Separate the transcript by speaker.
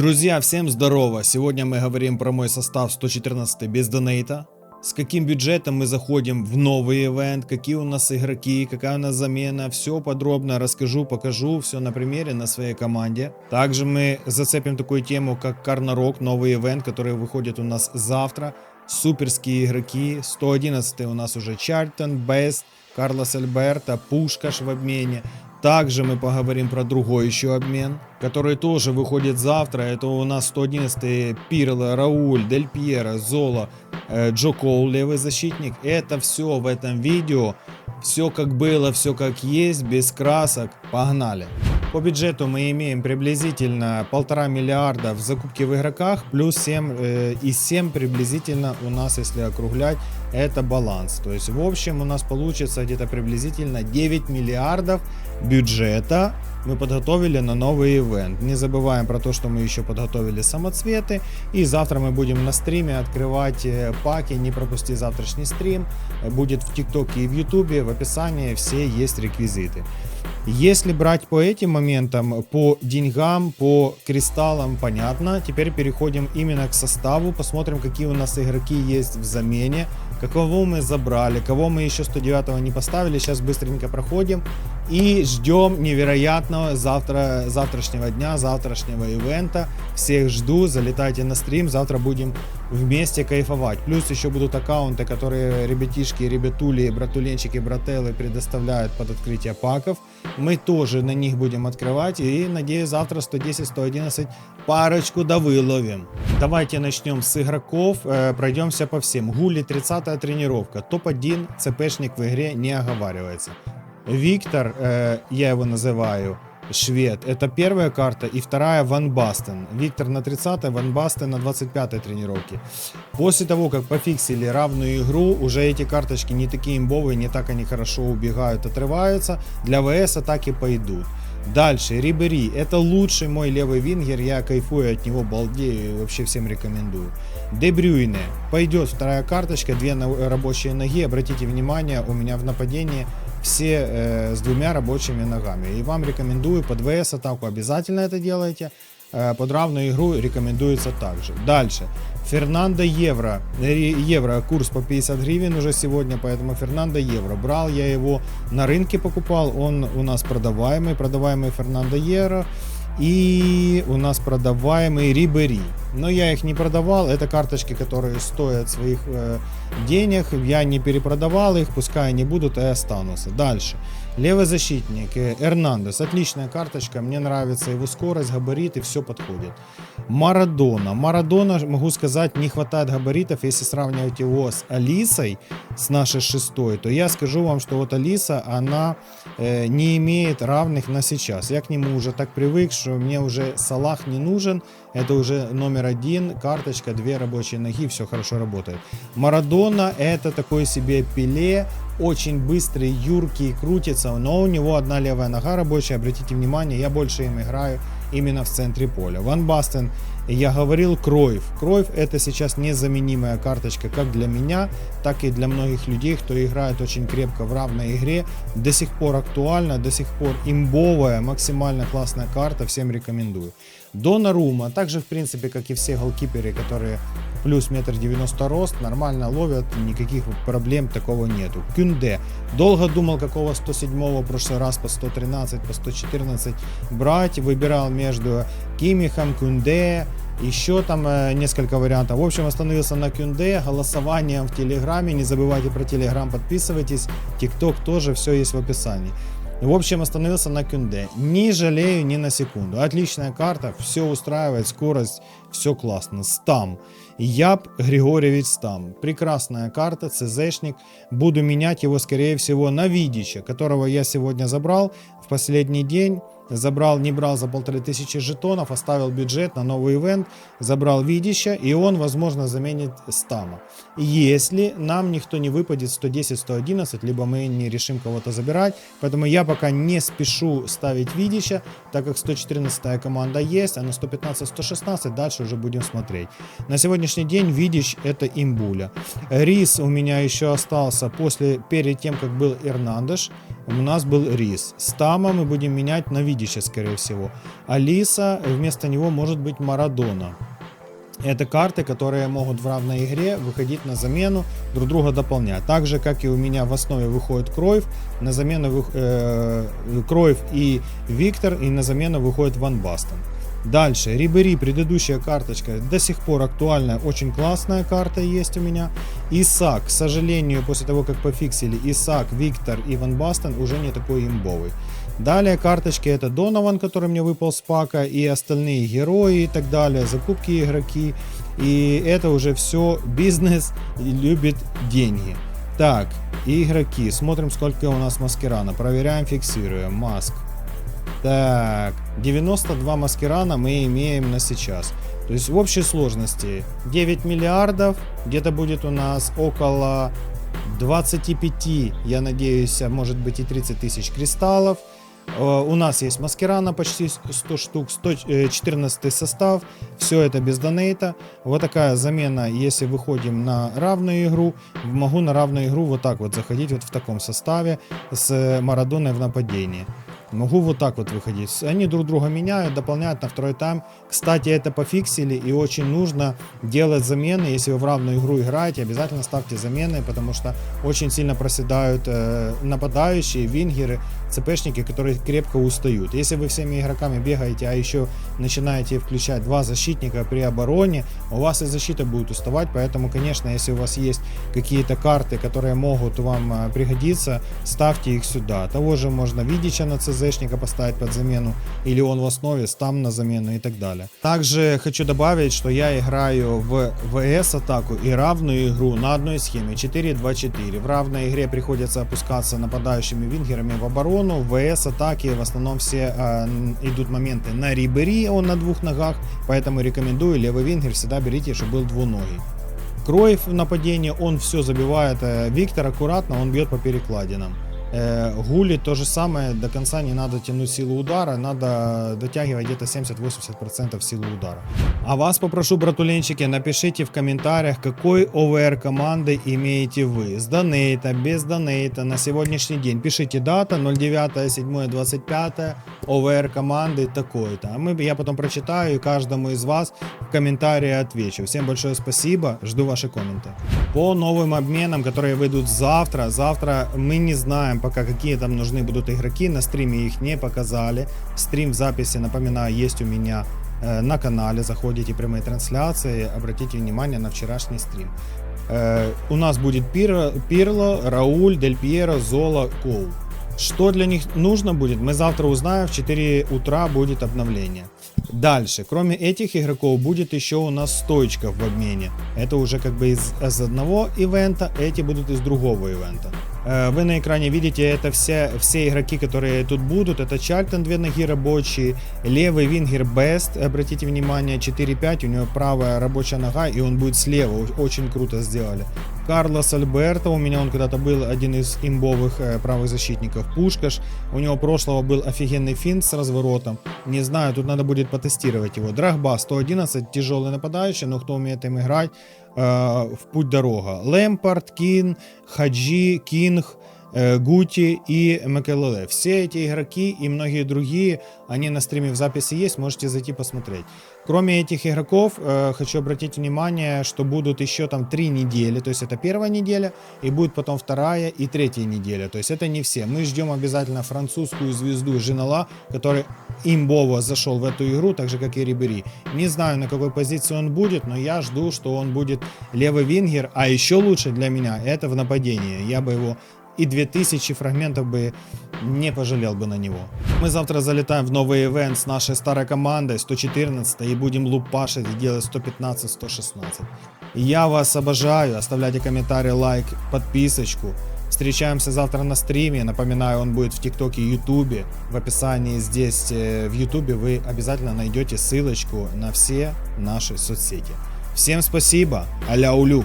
Speaker 1: Друзья, всем здорово! Сегодня мы говорим про мой состав 114 без донейта. С каким бюджетом мы заходим в новый ивент, какие у нас игроки, какая у нас замена, все подробно расскажу, покажу, все на примере на своей команде. Также мы зацепим такую тему, как Карнарок, новый ивент, который выходит у нас завтра. Суперские игроки, 111 у нас уже Чартон, Бест, Карлос Альберто, Пушкаш в обмене. Также мы поговорим про другой еще обмен, который тоже выходит завтра. Это у нас 111 Пирло, Рауль, Дель Пьеро, Золо, э, Джо Коул, левый защитник. Это все в этом видео. Все как было, все как есть, без красок. Погнали! По бюджету мы имеем приблизительно полтора миллиарда в закупке в игроках, плюс 7 э, и 7 приблизительно у нас, если округлять, это баланс. То есть в общем у нас получится где-то приблизительно 9 миллиардов бюджета мы подготовили на новый ивент. Не забываем про то, что мы еще подготовили самоцветы. И завтра мы будем на стриме открывать э, паки. Не пропусти завтрашний стрим. Будет в ТикТоке и в Ютубе. В описании все есть реквизиты. Если брать по этим моментам, по деньгам, по кристаллам, понятно. Теперь переходим именно к составу. Посмотрим, какие у нас игроки есть в замене. Какого мы забрали, кого мы еще 109 не поставили. Сейчас быстренько проходим. И ждем невероятного завтра, завтрашнего дня, завтрашнего ивента. Всех жду, залетайте на стрим, завтра будем вместе кайфовать. Плюс еще будут аккаунты, которые ребятишки, ребятули, братуленчики, брателлы предоставляют под открытие паков. Мы тоже на них будем открывать и надеюсь завтра 110-111 парочку да выловим. Давайте начнем с игроков, э, пройдемся по всем. Гули 30 тренировка, топ-1 ЦПшник в игре не оговаривается. Виктор, э, я его называю, швед. Это первая карта. И вторая Ван Бастен. Виктор на 30 Ван Бастен на 25 тренировке. После того, как пофиксили равную игру, уже эти карточки не такие имбовые, не так они хорошо убегают, отрываются. Для ВС атаки пойдут. Дальше, Рибери. Это лучший мой левый вингер. Я кайфую от него, балдею и вообще всем рекомендую. Дебрюйне. Пойдет вторая карточка, две рабочие ноги. Обратите внимание, у меня в нападении все э, с двумя рабочими ногами. И вам рекомендую под ВС атаку обязательно это делайте. Э, под равную игру рекомендуется также. Дальше. Фернандо Евро. Евро. Курс по 50 гривен уже сегодня, поэтому Фернандо Евро. Брал я его на рынке покупал. Он у нас продаваемый. Продаваемый Фернандо Евро. И у нас продаваемый Рибери. Но я их не продавал. Это карточки, которые стоят своих э, денег. Я не перепродавал их, пускай они будут и останутся. Дальше. Левый защитник э, Эрнандес. Отличная карточка. Мне нравится его скорость, габариты, все подходит. Марадона. Марадона, могу сказать, не хватает габаритов. Если сравнивать его с Алисой, с нашей шестой, то я скажу вам, что вот Алиса, она э, не имеет равных на сейчас. Я к нему уже так привык, что мне уже Салах не нужен. Это уже номер один, карточка, две рабочие ноги, все хорошо работает. Марадона это такой себе пиле, очень быстрый, юркий, крутится, но у него одна левая нога рабочая, обратите внимание, я больше им играю именно в центре поля. Ван Бастен, я говорил, Кроев. Кроев это сейчас незаменимая карточка как для меня, так и для многих людей, кто играет очень крепко в равной игре. До сих пор актуальна, до сих пор имбовая, максимально классная карта, всем рекомендую. Донарума, также в принципе, как и все голкиперы, которые плюс метр девяносто рост, нормально ловят, никаких проблем такого нету. Кюнде. Долго думал, какого 107-го в прошлый раз по 113, по 114 брать. Выбирал между Кимихом, Кюнде, еще там э, несколько вариантов. В общем, остановился на Кюнде, голосованием в Телеграме. Не забывайте про Телеграм, подписывайтесь. ТикТок тоже, все есть в описании. В общем, остановился на Кюнде. Не жалею ни на секунду. Отличная карта, все устраивает, скорость, все классно. Стам. Яб Григорьевич Стам. Прекрасная карта, ЦЗшник. Буду менять его, скорее всего, на Видича, которого я сегодня забрал последний день забрал, не брал за полторы тысячи жетонов, оставил бюджет на новый ивент, забрал видища, и он, возможно, заменит стама. Если нам никто не выпадет 110-111, либо мы не решим кого-то забирать, поэтому я пока не спешу ставить видища, так как 114 команда есть, а на 115-116 дальше уже будем смотреть. На сегодняшний день видищ это имбуля. Рис у меня еще остался после, перед тем, как был Эрнандеш, у нас был Рис. Стама мы будем менять на Видича, скорее всего. Алиса, вместо него может быть Марадона. Это карты, которые могут в равной игре выходить на замену, друг друга дополнять. Так же, как и у меня в основе выходит Кроев, на замену вы, э, Кроев и Виктор, и на замену выходит Ван Бастон. Дальше, Рибери, предыдущая карточка, до сих пор актуальная, очень классная карта есть у меня. Исак, к сожалению, после того, как пофиксили Исак, Виктор и Ван Бастон уже не такой имбовый. Далее карточки это Донован, который мне выпал с пака, и остальные герои и так далее, закупки игроки. И это уже все бизнес любит деньги. Так, игроки. Смотрим, сколько у нас маскирана. Проверяем, фиксируем. Маск. Так, 92 маскирана мы имеем на сейчас. То есть в общей сложности 9 миллиардов, где-то будет у нас около 25, я надеюсь, а может быть и 30 тысяч кристаллов. Э, у нас есть маскирана почти 100 штук, 114 э, состав, все это без донейта. Вот такая замена, если выходим на равную игру, могу на равную игру вот так вот заходить вот в таком составе с Марадоной в нападении. Могу вот так вот выходить. Они друг друга меняют, дополняют на второй тайм. Кстати, это пофиксили и очень нужно делать замены. Если вы в равную игру играете, обязательно ставьте замены, потому что очень сильно проседают э, нападающие, вингеры, ЦПшники, которые крепко устают. Если вы всеми игроками бегаете, а еще начинаете включать два защитника при обороне, у вас и защита будет уставать. Поэтому, конечно, если у вас есть какие-то карты, которые могут вам э, пригодиться, ставьте их сюда. Того же можно Видича на ЦЗ ЦЗшника поставить под замену, или он в основе, стам на замену и так далее. Также хочу добавить, что я играю в ВС атаку и равную игру на одной схеме 4-2-4. В равной игре приходится опускаться нападающими вингерами в оборону. В ВС атаке в основном все э, идут моменты на Рибери, он на двух ногах, поэтому рекомендую левый вингер всегда берите, чтобы был двуногий. Кроев в нападении, он все забивает. Э, Виктор аккуратно, он бьет по перекладинам. Э, гули то же самое, до конца не надо тянуть силу удара, надо дотягивать где-то 70-80% силы удара. А вас попрошу, братуленчики, напишите в комментариях, какой ОВР команды имеете вы. С донейта, без донейта, на сегодняшний день. Пишите дата 09, 7, 25, ОВР команды такой-то. А мы, я потом прочитаю и каждому из вас в комментарии отвечу. Всем большое спасибо, жду ваши комменты. По новым обменам, которые выйдут завтра, завтра мы не знаем, пока какие там нужны будут игроки. На стриме их не показали. Стрим в записи, напоминаю, есть у меня э, на канале. Заходите прямые трансляции, обратите внимание на вчерашний стрим. Э, у нас будет Пирло, Пирло Рауль, Дель Пьеро, Зола, Коу. Что для них нужно будет, мы завтра узнаем. В 4 утра будет обновление. Дальше, кроме этих игроков, будет еще у нас стоечка в обмене. Это уже как бы из, из одного ивента, эти будут из другого ивента. Э, вы на экране видите, это все, все игроки, которые тут будут. Это Чартон, две ноги рабочие. Левый вингер Бест, обратите внимание, 4-5, у него правая рабочая нога, и он будет слева. Очень круто сделали. Карлос Альберто, у меня он когда-то был один из имбовых э, правых защитников. Пушкаш, у него прошлого был офигенный финт с разворотом. Не знаю, тут надо будет потестировать его. Драгба 111, тяжелый нападающий, но кто умеет им играть, Э, в путь дорога. Лемпард, Кин, Хаджи, Кинг, Гути и Макелеле. Все эти игроки и многие другие, они на стриме в записи есть, можете зайти посмотреть. Кроме этих игроков, хочу обратить внимание, что будут еще там три недели, то есть это первая неделя, и будет потом вторая и третья неделя, то есть это не все. Мы ждем обязательно французскую звезду Женала, который имбово зашел в эту игру, так же как и Рибери. Не знаю, на какой позиции он будет, но я жду, что он будет левый вингер, а еще лучше для меня это в нападении. Я бы его и 2000 фрагментов бы не пожалел бы на него. Мы завтра залетаем в новый ивент с нашей старой командой 114 и будем лупашить и делать 115-116. Я вас обожаю, оставляйте комментарий, лайк, подписочку. Встречаемся завтра на стриме. Напоминаю, он будет в ТикТоке и Ютубе. В описании здесь э, в Ютубе вы обязательно найдете ссылочку на все наши соцсети. Всем спасибо. Аля улю.